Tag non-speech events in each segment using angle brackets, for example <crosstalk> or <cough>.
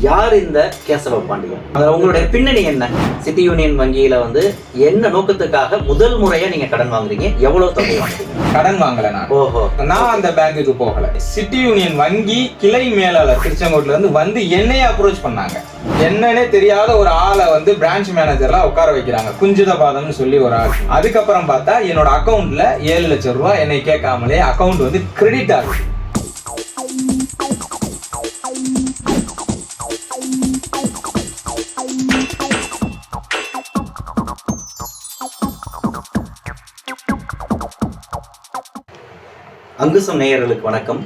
யார் இந்த கேசவ பாண்டியன்? அதுல உங்களுடைய பின்னணி என்ன? சிட்டி யூனியன் வங்கியில வந்து என்ன நோக்கத்துக்காக முதல் முறையா நீங்க கடன் வாங்குறீங்க? எவ்வளவு தொகை வாங்குறீங்க? கடன் வாங்கல நான். ஓஹோ. நான் அந்த பேங்குக்கு போகல. சிட்டி யூனியன் வங்கி கிளை மேலாளர் திருச்செங்கோட்டுல இருந்து வந்து என்னையே அப்ரோச் பண்ணாங்க. என்னன்னே தெரியாத ஒரு ஆளை வந்து பிரான்ச் மேனேஜர்ல உட்கார வைக்கிறாங்க. குஞ்சித பாதம்னு சொல்லி ஒரு ஆள். அதுக்கப்புறம் பார்த்தா என்னோட அக்கவுண்ட்ல ஏழு லட்சம் ரூபாய் என்னை கேட்காமலே அக்கவுண்ட் வந்து கிரெடிட் ஆகுது. அங்குசம் நேயர்களுக்கு வணக்கம்.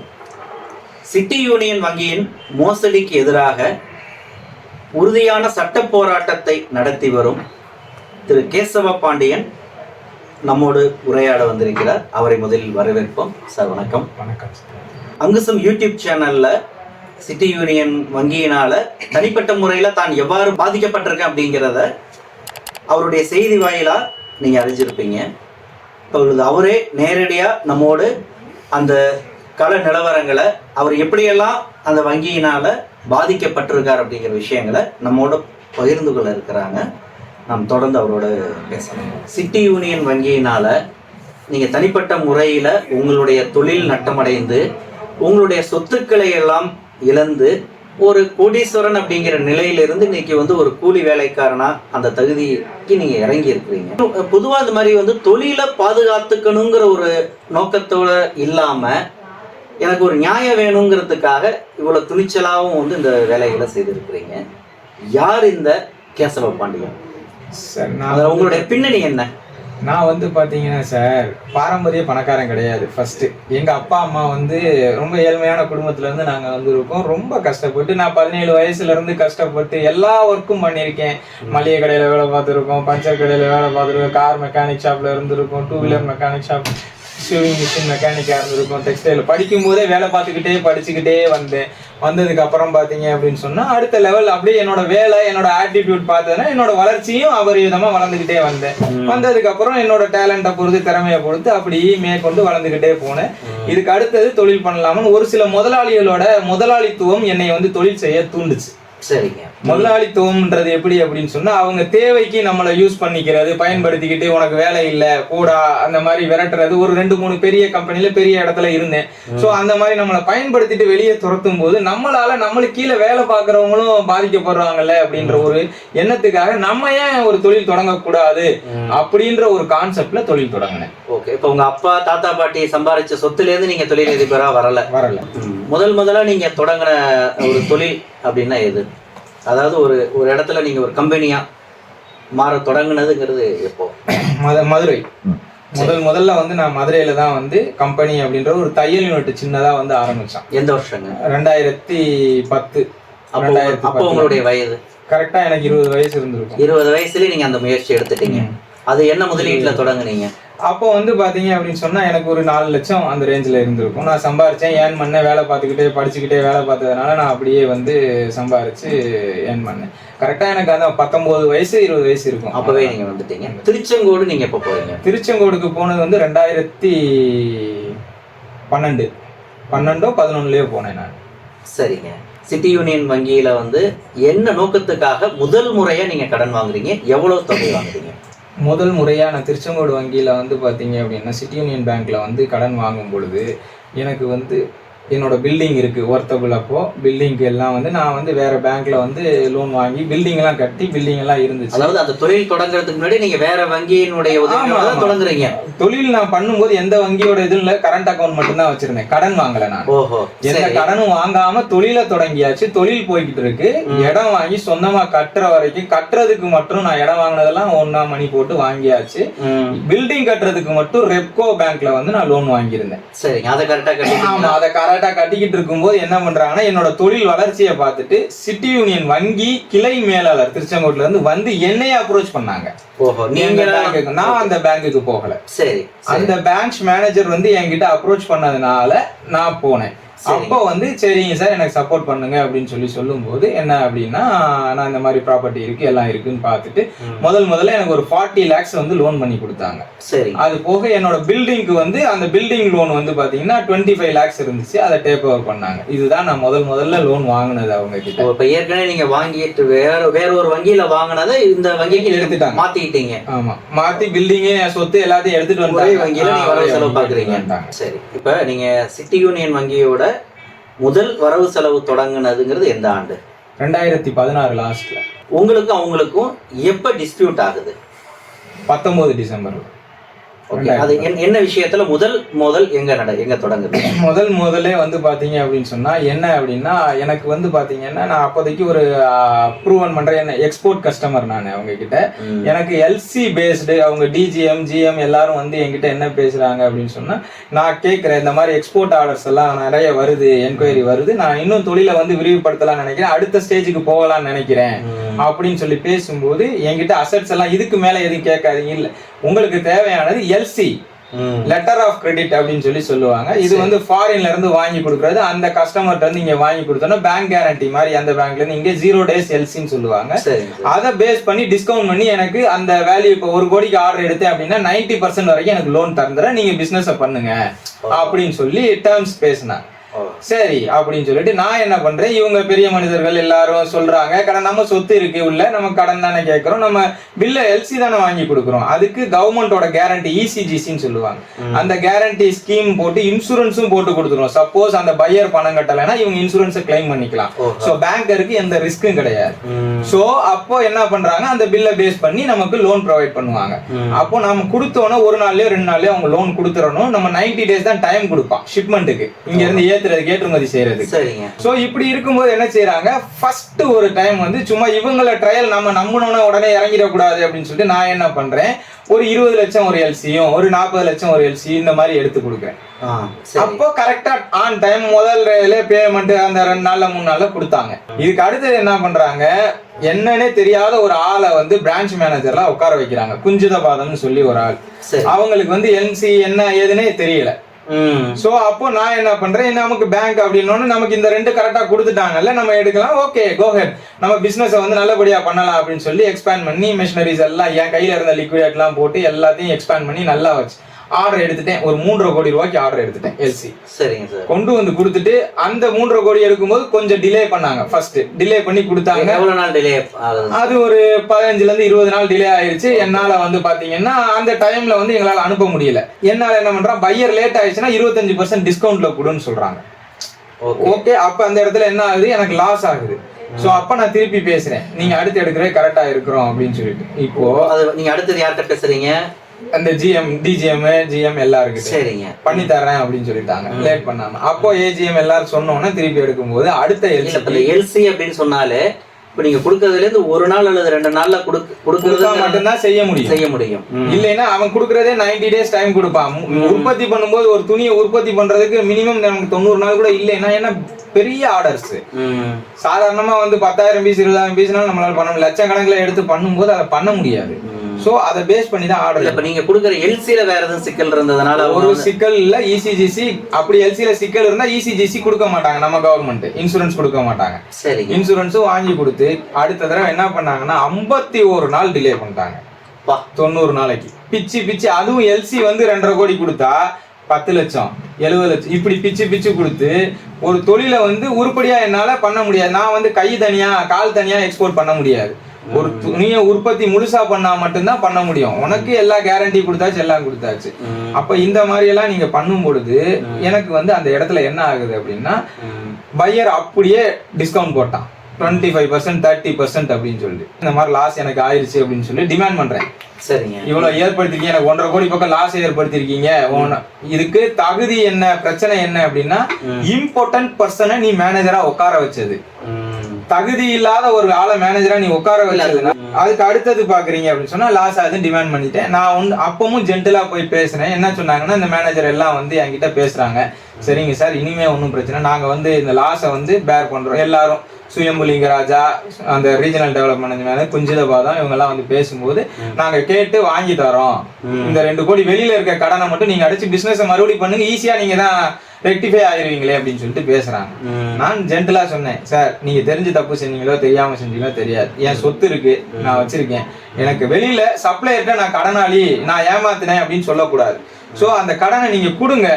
சிட்டி யூனியன் வங்கியின் மோசடிக்கு எதிராக உறுதியான சட்ட போராட்டத்தை நடத்தி வரும் திரு கேசவ பாண்டியன் நம்மோடு உரையாட வந்திருக்கிறார். அவரை முதலில் வரவேற்போம். சார் வணக்கம். வணக்கம். அங்குசம் யூடியூப் சேனல்ல சிட்டி யூனியன் வங்கியினால தனிப்பட்ட முறையில தான் எவ்வாறு பாதிக்கப்பட்டிருக்கேன் அப்படிங்கிறத அவருடைய செய்தி வாயிலா நீங்க அறிஞ்சிருப்பீங்க. இப்பொழுது அவரே நேரடியா நம்மோடு அந்த கள நிலவரங்களை அவர் எப்படியெல்லாம் அந்த வங்கியினால் பாதிக்கப்பட்டிருக்கார் அப்படிங்கிற விஷயங்களை நம்மோட பகிர்ந்து கொள்ள இருக்கிறாங்க. நாம் தொடர்ந்து அவரோட பேசலாம். சிட்டி யூனியன் வங்கியினால் நீங்கள் தனிப்பட்ட முறையில் உங்களுடைய தொழில் நட்டமடைந்து உங்களுடைய சொத்துக்களை எல்லாம் இழந்து ஒரு கோடீஸ்வரன் அப்படிங்கிற நிலையிலிருந்து இன்னைக்கு வந்து ஒரு கூலி வேலைக்காரனா அந்த தகுதிக்கு நீங்க இறங்கி இருக்கிறீங்க பொதுவா இந்த மாதிரி வந்து தொழிலை பாதுகாத்துக்கணுங்கிற ஒரு நோக்கத்தோட இல்லாம எனக்கு ஒரு நியாயம் வேணுங்கிறதுக்காக இவ்வளவு துணிச்சலாவும் வந்து இந்த வேலைகளை செய்திருக்கிறீங்க. யார் இந்த கேசவ பாண்டியன்? சார் நான் அதுல உங்களுடைய பின்னணி என்ன? நான் வந்து பார்த்தீங்கன்னா சார் பாரம்பரிய பணக்காரன் கிடையாது. ஃபர்ஸ்ட் எங்கள் அப்பா அம்மா வந்து ரொம்ப ஏழ்மையான குடும்பத்துலேருந்து இருந்து நாங்க வந்து இருக்கோம் ரொம்ப கஷ்டப்பட்டு நான் பதினேழு வயசுலேருந்து கஷ்டப்பட்டு எல்லா ஒர்க்கும் பண்ணியிருக்கேன். மளிகை கடையில் வேலை பார்த்துருக்கோம் பஞ்சர் கடையில் வேலை பார்த்துருக்கோம் கார் மெக்கானிக் ஷாப்ல இருந்திருக்கோம் two wheeler mechanic shop sewing machine மெக்கானிக்கா இருந்திருக்கும் டெக்ஸ்டைல் படிக்கும் போதே வேலை பார்த்துக்கிட்டே படிச்சுக்கிட்டே வந்தேன். வந்ததுக்கு அப்புறம் பாத்தீங்க அப்படின்னு சொன்னா அடுத்த லெவல் அப்படியே என்னோட வேலை என்னோட ஆட்டிடியூட் பார்த்ததுன்னா என்னோட வளர்ச்சியும் அபரிவிதமா வளர்ந்துகிட்டே வந்தேன். வந்ததுக்கு அப்புறம் என்னோட டேலண்ட்டை பொறுத்து திறமையை பொறுத்து அப்படியே மேற்கொண்டு வளர்ந்துகிட்டே போனேன். இதுக்கு அடுத்தது தொழில் பண்ணலாம்னு ஒரு சில முதலாளிகளோட முதலாளித்துவம் என்னை வந்து தொழில் செய்ய தூண்டுச்சு. சரிங்க. முதலாளித்துவம்ன்றது எப்படி அப்படின்னு சொன்னா அவங்க தேவைக்கு நம்மளை யூஸ் பண்ணிக்கிறது பயன்படுத்திக்கிட்டு உனக்கு வேலை இல்ல கூடா அந்த மாதிரி விரட்டுறது. ஒரு ரெண்டு மூணு பெரிய கம்பெனில பெரிய இடத்துல இருந்தேன். சோ அந்த மாதிரி நம்மளை பயன்படுத்திட்டு வெளியே துரத்தும் போது நம்மளால நம்மளுக்கு கீழே வேலை பார்க்கறவங்களும் பாதிக்கப்படுறாங்கல்ல அப்படின்ற ஒரு எண்ணத்துக்காக நம்ம ஏன் ஒரு தொழில் தொடங்கக்கூடாது அப்படின்ற ஒரு கான்செப்ட்ல தொழில் தொடங்கினேன். ஓகே இப்போ உங்க அப்பா தாத்தா பாட்டி சம்பாரிச்ச சொத்துல இருந்து நீங்க தொழிலதிபரா வரல. வரல. முதல் முதல்ல நீங்க தொடங்கின ஒரு தொழில் அப்படின்னா எது? அதாவது ஒரு ஒரு இடத்துல நீங்க ஒரு கம்பெனியா மாற தொடங்குனதுங்கிறது எப்போ? மத- மதுரை. முதல் முதல்ல வந்து நான் மதுரையில தான் வந்து கம்பெனி அப்படின்ற ஒரு தையல் யூனிட் சின்னதா வந்து ஆரம்பிச்சேன். எந்த வருஷங்க? ரெண்டாயிரத்தி பத்து. அப்போ உங்களுடைய வயது? கரெக்டா எனக்கு இருபது வயசு இருந்திருக்கும். இருபது வயசுலயே நீங்க அந்த முயற்சி எடுத்துட்டீங்க. அது என்ன முதலீட்டுல தொடங்குனீங்க? அப்போ வந்து பாத்தீங்க அப்படின்னு சொன்னா எனக்கு ஒரு நாலு லட்சம் அந்த ரேஞ்சில் இருந்திருக்கும். நான் சம்பாரிச்சேன் ஏன் பண்ணேன் வேலை பார்த்துக்கிட்டே படிச்சுக்கிட்டே வேலை பார்த்ததுனால நான் அப்படியே வந்து சம்பாரிச்சு ஏன் பண்ணேன். கரெக்டா எனக்கு அந்த பத்தொன்பது வயசு இருபது வயசு இருக்கும். அப்பவே நீங்க வந்துட்டீங்க. திருச்செங்கோடு நீங்க எப்போ போறீங்க? திருச்செங்கோடுக்கு போனது வந்து ரெண்டாயிரத்தி பன்னெண்டு. பன்னெண்டோ பதினொன்னுலயோ போனேன் நான். சரிங்க. சிட்டி யூனியன் வங்கியில வந்து என்ன நோக்கத்துக்காக முதல் முறையா நீங்க கடன் வாங்குறீங்க? எவ்வளவு தொகை வாங்குறீங்க? முதல் முறையாக நான் திருச்செங்கோடு வங்கியில் வந்து பார்த்தீங்க அப்படின்னா சிட்டி யூனியன் பேங்க்கில் வந்து கடன் வாங்கும் பொழுது எனக்கு வந்து என்னோட பில்டிங் இருக்கு ஒர்த்தபிள் அப்போ பில்டிங்க்கு எல்லாம் வந்து நான் வந்து வேற பேங்க்ல வந்து லோன் வாங்கி பில்டிங் எல்லாம் கட்டி பில்டிங் எல்லாம் இருந்துச்சு. அதாவது அந்த தொழில் தொடங்குறதுக்கு முன்னாடி நீங்க வேற வங்கியினுடைய உதவியோட. தொடங்குறீங்க. தொழில் நான் பண்ணும்போது எந்த வங்கியோட இதுல இல்ல. கரண்ட் அக்கௌண்ட் மட்டும் தான் வச்சிருந்தேன். கடன் வாங்கல நான். ஓஹோ எந்த சரி. கடனும் வாங்காம தொழில தொடங்கியாச்சு. தொழில் போய்கிட்டு இருக்கு. இடம் வாங்கி சொந்தமா கட்டுற வரைக்கும் கட்டுறதுக்கு மட்டும் நான் இடம் வாங்கினதெல்லாம் ஒன்னா மணி போட்டு வாங்கியாச்சு. பில்டிங் கட்டுறதுக்கு மட்டும் ரெப்கோ பேங்க்ல வந்து நான் லோன் வாங்கியிருந்தேன். சரிங்க. அதை கரெக்டா ஆமா கட்டிட்டீங்களா? அதை கரெக்டா கட்டிக்கிட்டு இருக்கும்போது என்ன பண்றாங்கன்னா என்னோட தொழில் வளர்ச்சியை பார்த்துட்டு சிட்டி யூனியன் வங்கி கிளை மேலாளர் திருச்செங்கோட்டுல இருந்து வந்து என்னைய அப்ரோச் பண்ணாங்க. ஓஹோ நீங்க நீங்க பேங்குக்கு நான் அந்த பேங்குக்கு போகல. சரி. அந்த பேங்க் மேனேஜர் வந்து என்கிட்ட அப்ரோச் பண்ணதுனால நான் போனேன். அப்போ வந்து சரிங்க சார் எனக்கு சப்போர்ட் பண்ணுங்க அப்படின்னு சொல்லி சொல்லும்போது என்ன அப்படின்னா நான் இந்த மாதிரி ப்ராப்பர்ட்டி இருக்கு எல்லாம் இருக்குன்னு பார்த்துட்டு. முதல் முதல்ல எனக்கு ஒரு ஃபார்ட்டி லேக்ஸ் வந்து லோன் பண்ணி கொடுத்தாங்க. சரிங்க அது போக என்னோட பில்டிங்க்கு வந்து அந்த பில்டிங் லோன் வந்து பாத்தீங்கன்னா டுவெண்ட்டி ஃபைவ் லேக்ஸ் இருந்துச்சு. அதை டேக் ஓவர் பண்ணாங்க. இதுதான் நான் முதல் முதல்ல லோன் வாங்கினது அவங்க கிட்ட இப்போ ஏற்கனவே நீங்க வாங்கிட்டு வேற வேற ஒரு வங்கியில வாங்கினதை இந்த வங்கிக்கு எடுத்துட்டாங்க. மாத்திக்கிட்டீங்க. ஆமா. மாத்தி பில்டிங்கே சொத்து எல்லாத்தையும் எடுத்துட்டு வந்தாங்க வங்கியில நீங்க வரவு செலவு பாக்குறீங்க. சரி. இப்ப நீங்க சிட்டி யூனியன் வங்கியோட முதல் வரவு செலவு தொடங்குனதுங்கிறது எந்த ஆண்டு? ரெண்டாயிரத்தி பதினாறு லாஸ்ட்ல உங்களுக்கும் அவங்களுக்கும் எப்ப டிஸ்பியூட் ஆகுது? பத்தொன்பது டிசம்பர்ல. ஓகே அது என்ன- விஷயத்துல முதல் முதல் எங்க நட எங்க தொடங்குது? <clears throat> முதல் முதல்ல வந்து பாத்தீங்க அப்படின்னு சொன்னா என்ன அப்படின்னா எனக்கு வந்து பாத்தீங்கன்னா நான் அப்போதைக்கு ஒரு ப்ரூவன் பண்றேன். என்ன எக்ஸ்போர்ட் கஸ்டமர் நான் அவங்க கிட்ட. எனக்கு எல்சி பேஸ்டு அவங்க டிஜிஎம் ஜிஎம் எல்லாரும் வந்து என்கிட்ட என்ன பேசுறாங்க அப்படின்னு சொன்னா நான் கேட்குறேன் இந்த மாதிரி எக்ஸ்போர்ட் ஆர்டர்ஸ் எல்லாம் நிறைய வருது என்கொயரி வருது. நான் இன்னும் தொழிலை வந்து விரிவுபடுத்தலாம்னு நினைக்கிறேன். அடுத்த ஸ்டேஜுக்கு போகலாம்னு நினைக்கிறேன். அப்படின்னு சொல்லி பேசும்போது என்கிட்ட அசட்ஸ் எல்லாம் இதுக்கு மேல எதுவும் கேட்காதீங்க. இல்ல உங்களுக்கு தேவையானது எல்சி. லெட்டர் ஆஃப் கிரெடிட் அப்படின்னு சொல்லி சொல்லுவாங்க. இது வந்து ஃபாரின்ல இருந்து வாங்கி கொடுக்கறது. அந்த கஸ்டமர்ட்ட இருந்து இங்க வாங்கி கொடுத்தோம்னா பேங்க் கேரண்டி மாதிரி அந்த பேங்க்ல இருந்து இங்க ஜீரோ டேஸ் எல்சின்னு சொல்லுவாங்க. அதை பேஸ் பண்ணி டிஸ்கவுண்ட் பண்ணி எனக்கு அந்த வேல்யூ இப்போ ஒரு கோடிக்கு ஆர்டர் எடுத்தேன் அப்படின்னா நைன்டி பர்சன்ட் வரைக்கும் எனக்கு லோன் தந்துடுறேன். நீங்க பிசினஸ் பண்ணுங்க. அப்படின்னு சொல்லி டேர்ம்ஸ் பேசினேன். சரி அப்படின்னு சொல்லிட்டு நான் என்ன பண்றேன்? இவங்க பெரிய மனிதர்கள் எல்லாரும் சொல்றாங்க கடன் நம்ம சொத்து இருக்கு உள்ள நம்ம கடன் தானே கேட்கறோம் நம்ம பில்ல எல்சி தானே வாங்கி கொடுக்குறோம். அதுக்கு கவர்மெண்டோட கேரண்டி இசிஜிசின்னு சொல்லுவாங்க. அந்த கேரண்டி ஸ்கீம் போட்டு இன்சூரன்ஸும் போட்டு கொடுத்துருவோம். சப்போஸ் அந்த பையர் பணம் கட்டலைன்னா இவங்க இன்சூரன்ஸை கிளைம் பண்ணிக்கலாம். ஸோ பேங்கருக்கு எந்த ரிஸ்க்கும் கிடையாது. சோ அப்போ என்ன பண்றாங்க? அந்த பில்லை பேஸ் பண்ணி நமக்கு லோன் ப்ரொவைட் பண்ணுவாங்க. அப்போ நம்ம கொடுத்தோன்னே ஒரு நாள்லயோ ரெண்டு நாள்லயோ அவங்க லோன் கொடுத்துறணும். நம்ம 90 டேஸ் தான் டைம் கொடுப்பான் ஷிப்மெண்ட்டுக்கு இங்க இருந்து ஏத்துறதுக்கு ஏற்றுமதி செய்யறதுக்கு. சரிங்க. சோ இப்படி இருக்கும்போது என்ன செய்யறாங்க ஃபர்ஸ்ட் ஒரு டைம் வந்து சும்மா இவங்கள ட்ரையல் நம்ம நம்பணும்னா உடனே இறங்கிடக்கூடாது அப்படின்னு சொல்லிட்டு நான் என்ன பண்றேன்? ஒரு இருபது லட்சம் ஒரு எல்சியும் ஒரு நாற்பது லட்சம் ஒரு எல்சி இந்த மாதிரி எடுத்து கொடுக்குறேன் அப்போ கரெக்டா ஆன் டைம் முதல் பேமெண்ட் அந்த ரெண்டு நாள்ல மூணு நாள்ல கொடுத்தாங்க. இதுக்கு அடுத்தது என்ன பண்றாங்க? என்னன்னே தெரியாத ஒரு ஆளை வந்து பிரான்ச் மேனேஜர்ல உட்கார வைக்கிறாங்க. குஞ்சித பாதம்னு சொல்லி ஒரு ஆள். அவங்களுக்கு வந்து என்சி என்ன ஏதுன்னே தெரியல. சோ அப்போ நான் என்ன பண்றேன்? நமக்கு பேங்க் அப்படின்னோன்னு நமக்கு இந்த ரெண்டு கரெக்டா கொடுத்துட்டாங்கல்ல நம்ம எடுக்கலாம். ஓகே கோஹெட் நம்ம பிசினஸ் வந்து நல்லபடியா பண்ணலாம் அப்படின்னு சொல்லி எக்ஸ்பேண்ட் பண்ணி மிஷினரிஸ் எல்லாம் என் கையில இருந்த லிக்விட் எல்லாம் போட்டு எல்லாத்தையும் எக்ஸ்பேண்ட் பண்ணி நல்லா வச்சு. ஆர்டர் எடுத்துட்டேன். ஒரு மூன்றரை கோடி ரூபாய்க்கு ஆர்டர் எடுத்துட்டேன் எல்சி சரிங்க சார். கொண்டு வந்து கொடுத்துட்டு அந்த மூன்றரை கோடி எடுக்கும்போது கொஞ்சம் டிலே பண்ணாங்க. ஃபர்ஸ்ட் டிலே பண்ணி கொடுத்தாங்க. எவ்வளவு நாள் டிலே அது ஒரு பதினஞ்சுல இருந்து இருபது நாள் டிலே ஆயிருச்சு. என்னால வந்து பாத்தீங்கன்னா அந்த டைம்ல வந்து எங்களால அனுப்ப முடியல. என்னால என்ன பண்றான்? பையர் லேட் ஆயிடுச்சுன்னா இருபத்தஞ்சு பர்சன்ட் டிஸ்கவுண்ட்ல கொடுன்னு சொல்றாங்க. ஓகே அப்ப அந்த இடத்துல என்ன ஆகுது? எனக்கு லாஸ் ஆகுது. சோ அப்ப நான் திருப்பி பேசுறேன். நீங்க அடுத்து எடுக்கிறதே கரெக்டா இருக்கிறோம் அப்படின்னு சொல்லிட்டு. இப்போ அது நீங்க அடுத்தது யார்கிட்ட பேசுறீங்க? அந்த ஜிஎம் டிஜிஎம் ஜிஎம் எல்லாருக்கிட்ட சரிங்க. பண்ணி தரேன் அப்படின்னு சொல்லிட்டாங்க. லேட் பண்ணாம. அப்போ ஏஜிஎம் எல்லாரும் சொன்னோன்னே திருப்பி எடுக்கும்போது அடுத்த எல்சி எல்சி அப்படின்னு சொன்னாலே இப்ப நீங்க கொடுக்கறதுல இருந்து ஒரு நாள் அல்லது ரெண்டு நாள்ல கொடுக்கறது மட்டும்தான் செய்ய முடியும். செய்ய முடியும். இல்லைன்னா அவன் கொடுக்கறதே 90 டேஸ் டைம் கொடுப்பான். உற்பத்தி பண்ணும்போது ஒரு துணியை உற்பத்தி பண்றதுக்கு மினிமம் நமக்கு தொண்ணூறு நாள் கூட இல்லைன்னா ஏன்னா பெரிய ஆர்டர்ஸ். சாதாரணமா வந்து பத்தாயிரம் பீஸ் இருபதாயிரம் பீஸ்னாலும் நம்மளால பண்ண முடியும் லட்சக்கணக்கில் எடுத்து பண்ணும்போது அதை பண்ண முடியாது. சோ அதை பேஸ் பண்ணி தான் ஆர்டர் இப்ப நீங்க கொடுக்குற எல்சில வேற எதுவும் சிக்கல் இருந்ததுனால ஒரு சிக்கல் இல்ல E இசிஜிசி அப்படி எல்சில சிக்கல் இருந்தா E இசிஜிசி கொடுக்க மாட்டாங்க நம்ம கவர்மெண்ட் இன்சூரன்ஸ் கொடுக்க மாட்டாங்க. சரிங்க. இன்சூரன்ஸும் வாங்கி கொடுத்து அடுத்த தடவை என்ன பண்ணாங்கன்னா ஐம்பத்தி ஒரு நாள் டிலே பண்ணிட்டாங்க. தொண்ணூறு நாளைக்கு. பிச்சு பிச்சு அதுவும் எல்சி வந்து ரெண்டரை கோடி கொடுத்தா பத்து லட்சம் எழுபது லட்சம் இப்படி பிச்சு பிச்சு கொடுத்து ஒரு தொழிலை வந்து உருப்படியா என்னால பண்ண முடியாது. நான் வந்து கை தனியா கால் தனியா எக்ஸ்போர்ட் பண்ண முடியாது. ஒரு துணியை உற்பத்தி முழுசா பண்ணா மட்டும்தான் பண்ண முடியும் உனக்கு எல்லா கேரண்டி கொடுத்தாச்சு எல்லாம் கொடுத்தாச்சு. அப்ப இந்த மாதிரி எல்லாம் நீங்க பண்ணும் பொழுது எனக்கு வந்து அந்த இடத்துல என்ன ஆகுது அப்படின்னா. பையர் அப்படியே டிஸ்கவுண்ட் போட்டான் twenty five percent thirty percent அப்படின்னு சொல்லி இந்த மாதிரி லாஸ் எனக்கு ஆயிருச்சு அப்படின்னு சொல்லி டிமாண்ட் பண்றேன். சரிங்க. இவ்வளவு ஏற்படுத்திருக்கீங்க எனக்கு ஒன்றரை கோடி பக்கம் லாஸ் ஏற்படுத்திருக்கீங்க. இதுக்கு தகுதி என்ன பிரச்சனை என்ன அப்படின்னா இம்பார்ட்டன்ட் பர்சனை நீ மேனேஜரா உட்கார வச்சது. தகுதி இல்லாத ஒரு ஆளை மேனேஜரா நீ உட்கார வச்சதுன்னா அதுக்கு அடுத்தது பாக்குறீங்க அப்படின்னு சொன்னா லாஸ் ஆகுது டிமாண்ட் பண்ணிட்டேன். நான் ஒன்று அப்பவும் ஜென்டலா போய் பேசுறேன் என்ன சொன்னாங்கன்னா இந்த மேனேஜர் எல்லாம் வந்து என்கிட்ட பேசுறாங்க. சரிங்க சார் இனிமே ஒன்றும் பிரச்சனை நாங்க வந்து இந்த லாஸை வந்து பேர் பண்றோம். எல்லாரும் சுயம்புலிங்க ராஜா அந்த ரீஜனல் டெவலப்மெண்ட் மேல குஞ்சிதபாதம் இவங்கெல்லாம் வந்து பேசும்போது நாங்க கேட்டு வாங்கி தரோம். இந்த ரெண்டு கோடி வெளியில இருக்க கடனை மட்டும் நீங்க அடிச்சு பிசினஸ் மறுபடியும் பண்ணுங்க ஈஸியா நீங்க தான் ரெக்டிஃபை ஆயிருவீங்களே அப்படின்னு சொல்லிட்டு பேசுறாங்க. நான் ஜென்டலா சொன்னேன் சார் நீங்க தெரிஞ்சு தப்பு செஞ்சீங்களோ தெரியாம செஞ்சீங்களோ தெரியாது. என் சொத்து இருக்கு நான் வச்சிருக்கேன். எனக்கு வெளியில சப்ளையர்கிட்ட நான் கடனாளி நான் ஏமாத்தினேன் அப்படின்னு சொல்லக்கூடாது. சோ அந்த கடனை நீங்க கொடுங்க.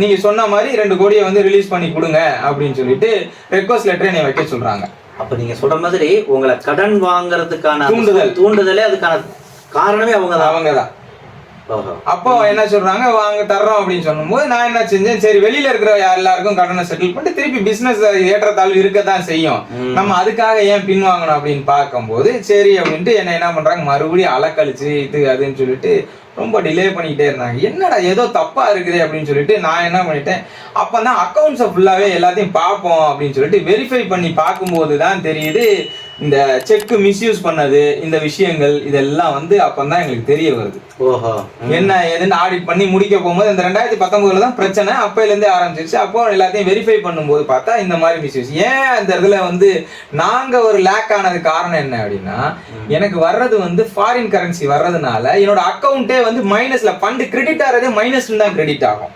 நீங்க சொன்ன மாதிரி ரெண்டு கோடியை வந்து ரிலீஸ் பண்ணி கொடுங்க அப்படின்னு சொல்லிட்டு ரெக்வஸ்ட் லெட்டர் என்னை வைக்க சொல்றாங்க. அப்ப நீங்க சொல்ற மாதிரி உங்களை கடன் வாங்குறதுக்கான தூண்டுதல். தூண்டுதலே அதுக்கான காரணமே அவங்க தான் அவங்க தான் அப்போ என்ன சொல்றாங்க வாங்க தர்றோம் அப்படின்னு சொல்லும்போது நான் என்ன செஞ்சேன்? சரி வெளியில இருக்கிற எல்லாருக்கும் கடனை செட்டில் பண்ணிட்டு திருப்பி பிசினஸ் ஏற்றத்தாழ்வு இருக்கத்தான் செய்யும். நம்ம அதுக்காக ஏன் பின் வாங்கணும் அப்படின்னு பார்க்கும்போது சரி அப்படின்ட்டு என்ன என்ன பண்றாங்க மறுபடியும் அலக்கழிச்சு இது அதுன்னு சொல்லிட்டு ரொம்ப டிலே பண்ணிக்கிட்டே இருந்தாங்க. என்னடா ஏதோ தப்பா இருக்குது அப்படின்னு சொல்லிட்டு நான் என்ன பண்ணிட்டேன் அப்பதான் அக்கௌண்ட்ஸை ஃபுல்லாவே எல்லாத்தையும் பார்ப்போம் அப்படின்னு சொல்லிட்டு வெரிஃபை பண்ணி பார்க்கும்போது தான் தெரியுது இந்த செக் மிஸ்யூஸ் பண்ணது இந்த விஷயங்கள் இதெல்லாம் வந்து அப்பதான் எங்களுக்கு தெரிய வருது. ஓஹோ. என்ன ஏதுன்னு ஆடிட் பண்ணி முடிக்க போகும்போது இந்த ரெண்டாயிரத்தி பத்தொன்பதுல தான் பிரச்சனை அப்பையில இருந்தே ஆரம்பிச்சிருச்சு. அப்போ எல்லாத்தையும் வெரிஃபை பண்ணும்போது பார்த்தா இந்த மாதிரி மிஸ்யூஸ் ஏன் அந்த இடத்துல வந்து நாங்க ஒரு லேக் ஆனது காரணம் என்ன அப்படின்னா எனக்கு வர்றது வந்து ஃபாரின் கரன்சி வர்றதுனால என்னோட அக்கௌண்ட்டே வந்து மைனஸ்ல ஃபண்ட் கிரெடிட் ஆகிறதே மைனஸ்ல தான் கிரெடிட் ஆகும்.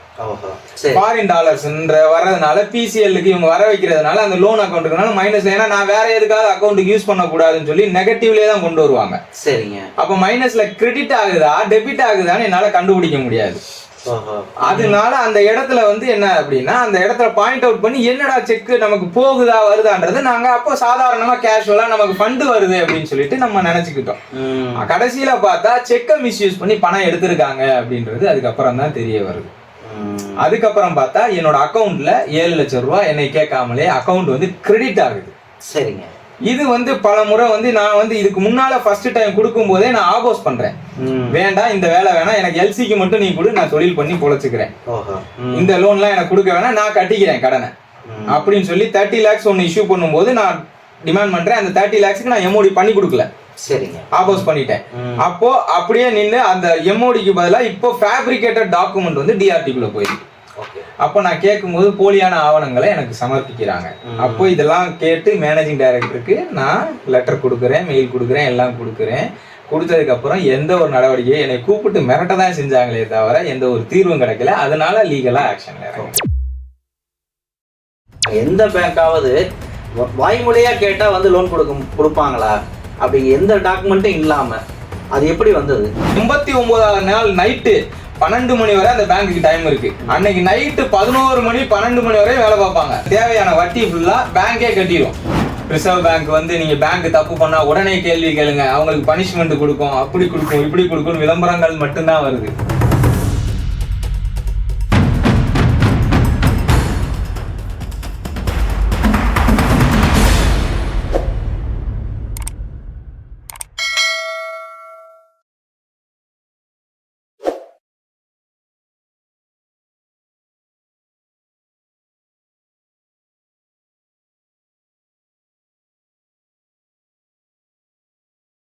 ஃபாரின் டாலர்ஸ்ன்ற வர்றதுனால பிசிஎல்லுக்கு இவங்க வர வைக்கிறதுனால அந்த லோன் அக்கௌண்ட்டுக்குனால மைனஸ்ல ஏன்னா நான் வேற எதுக்காவது அக்கௌண்ட்டுக்கு யூஸ் பண்ணக்கூடாதுன்னு சொல்லி நெகட்டிவ்லேயே தான் கொண்டு வருவாங்க. சரிங்க. அப்ப மைனஸ்ல கிரெடிட் ஆகுதா டெபிட் ஆகுதான்னு என்னால கண்டுபிடிக்க முடியாது. அதனால அந்த இடத்துல வந்து என்ன அப்படின்னா அந்த இடத்துல பாயிண்ட் அவுட் பண்ணி என்னடா செக் நமக்கு போகுதா வருதான்றது நாங்க அப்போ சாதாரணமா கேஷுவலா நமக்கு ஃபண்டு வருது அப்படின்னு சொல்லிட்டு நம்ம நினைச்சுக்கிட்டோம். கடைசியில பார்த்தா செக்கை மிஸ்யூஸ் பண்ணி பணம் எடுத்திருக்காங்க அப்படின்றது அதுக்கப்புறம் தான் தெரிய வருது. அதுக்கப்புறம் பார்த்தா என்னோட அக்கவுண்ட்ல ஏழு லட்சம் ரூபாய் என்னை கேட்காமலே அக்கவுண்ட் வந்து கிரெடிட் ஆகுது சரிங்க. இது வந்து பல முறை வந்து நான் வந்து இதுக்கு முன்னால ஃபர்ஸ்ட் டைம் கொடுக்கும் போதே நான் ஆபோஸ் பண்றேன். வேண்டாம் இந்த வேலை வேணாம் எனக்கு எல்சிக்கு மட்டும் நீ கொடு நான் தொழில் பண்ணி பொழைச்சுக்கிறேன். இந்த லோன்லாம் எனக்கு கொடுக்க வேணாம் நான் கட்டிக்கிறேன் கடனை. அப்படின்னு சொல்லி தேர்ட்டி லேக்ஸ் ஒன்று இஷ்யூ பண்ணும்போது நான் டிமாண்ட் பண்றேன். அந்த தேர்ட்டி லேக்ஸ்க்கு நான் எம்ஓடி பண்ணி கொடுக்கல. சரிங்க. ஆபோஸ் பண்ணிட்டேன். அப்போ அப்படியே நின்று அந்த எம்ஓடிக்கு பதிலா இப்போ ஃபேப்ரிகேட்டட் டாக்குமெண்ட் வந்து டிஆர்டிக்குள்ள போயிருக்கு. அப்போ நான் கேட்கும்போது போலியான ஆவணங்களை எனக்கு சமர்ப்பிக்கிறாங்க. அப்போ இதெல்லாம் கேட்டு மேனேஜிங் டைரக்டருக்கு நான் லெட்டர் கொடுக்குறேன் மெயில் கொடுக்குறேன் எல்லாம் கொடுக்குறேன். கொடுத்ததுக்கு அப்புறம் எந்த ஒரு நடவடிக்கையும் என்னை கூப்பிட்டு மிரட்ட தான் செஞ்சாங்களே தவிர எந்த ஒரு தீர்வும் கிடைக்கல. அதனால லீகலா ஆக்ஷன் எந்த பேங்காவது வ- வாய்மொழியா கேட்டா வந்து லோன் கொடுக்க கொடுப்பாங்களா? அப்படி எந்த டாக்குமெண்ட்டும் இல்லாமல் அது எப்படி வந்தது? எண்பத்தி ஒன்பதாவது நாள் நைட்டு பன்னெண்டு மணி வரை அந்த பேங்க்குக்கு டைம் இருக்கு. அன்னைக்கு நைட்டு பதினோரு மணி பன்னெண்டு மணி வரை வேலை பார்ப்பாங்க. தேவையான வட்டி ஃபுல்லாக பேங்கே கட்டிடும் ரிசர்வ் பேங்க் வந்து நீங்கள் பேங்க் தப்பு பண்ணால் உடனே கேள்வி கேளுங்க. அவங்களுக்கு பனிஷ்மெண்ட் கொடுக்கும். அப்படி கொடுக்கும் இப்படி கொடுக்கும் விளம்பரங்கள் மட்டும்தான் வருது.